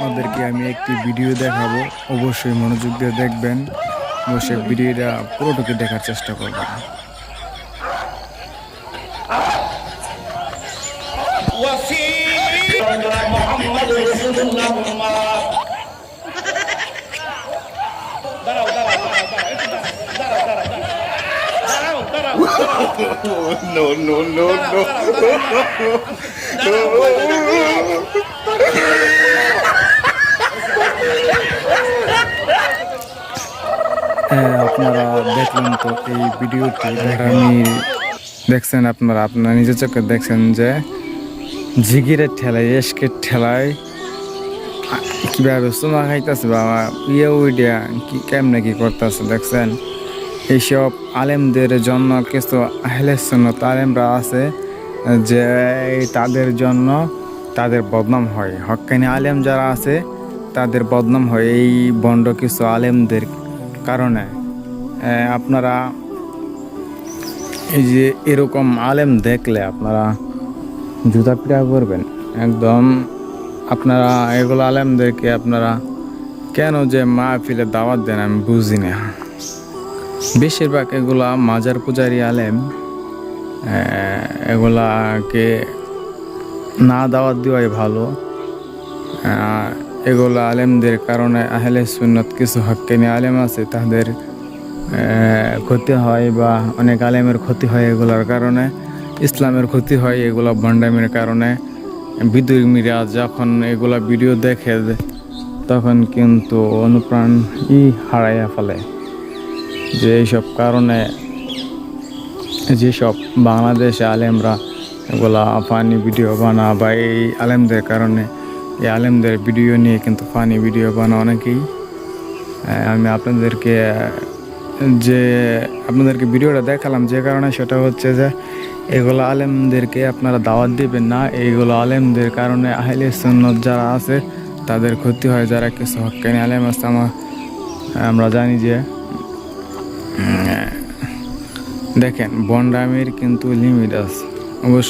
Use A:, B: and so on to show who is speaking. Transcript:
A: আপনাদেরকে আমি একটি ভিডিও দেখাবো অবশ্যই মনোযোগ দিয়ে দেখবেন অবশ্যই ভিডিওটা পুরোটাকে দেখার চেষ্টা করবেন
B: no, no, no, no.
A: আপনারা দেখলেন তো এই ভিডিওটি। আমি দেখছেন আপনারা আপনারা নিজের চোখে দেখছেন যে জিগিরের ঠেলায়, এসকের ঠেলায় কীভাবে সোমা খাইতেছে বাবা ইয়ে উইডিয়া, কি কেমনে কি করতেছে দেখছেন? এইসব আলেমদের জন্য কিছু আহলে সুন্নত আলেমরা আছে যে তাদের জন্য তাদের বদনাম হয়। হক্কানি আলেম যারা আছে, তাদের বদনাম হয়। এই বন্ড কিছু আলেমদের কারণে আপনারা এই যে এরকম আলেম দেখলে আপনারা জুতা পিটা করবেন একদম আপনারা এগুলো আলেমদেরকে আপনারা কেন যে মা মাহফিলে দাওয়াত দেন আমি বুঝি না। বেশিরভাগ এগুলা মাজার পূজারি আলেম এগুলাকে না দাওয়াত দেওয়াই ভালো। এগুলো আলেমদের কারণে আহলে সুন্নত কিছু হক্কেনি আলেম আছে, তাদের ক্ষতি হয় বা অনেক আলেমের ক্ষতি হয় এগুলোর কারণে, ইসলামের ক্ষতি হয় এগুলো ভণ্ডামির কারণে। বিদ্রোহীরা যখন এগুলা ভিডিও দেখে, তখন কিন্তু অনুপ্রাণ ই হারাইয়া ফেলে যে এইসব কারণে যেসব বাংলাদেশে আলেমরা এগুলা ফানি ভিডিও বানা বা এই আলেমদের কারণে এই আলেমদের ভিডিও নিয়ে কিন্তু ফানি ভিডিও বানা অনেকেই। আমি আপনাদেরকে যে আপনাদেরকে ভিডিওটা দেখালাম যে কারণে সেটা হচ্ছে যে, এগুলো আলেমদেরকে আপনারা দাওয়াত দিবেন না। এইগুলো আলেমদের কারণে আহলে সুন্নত যারা আছে, তাদের ক্ষতি হয়, যারা কিছু হক্কানি আলেম আছে। আমার আমরা জানি যে দেখেন বন্ডামির কিন্তু লিমিট আছে। অবশ্যই।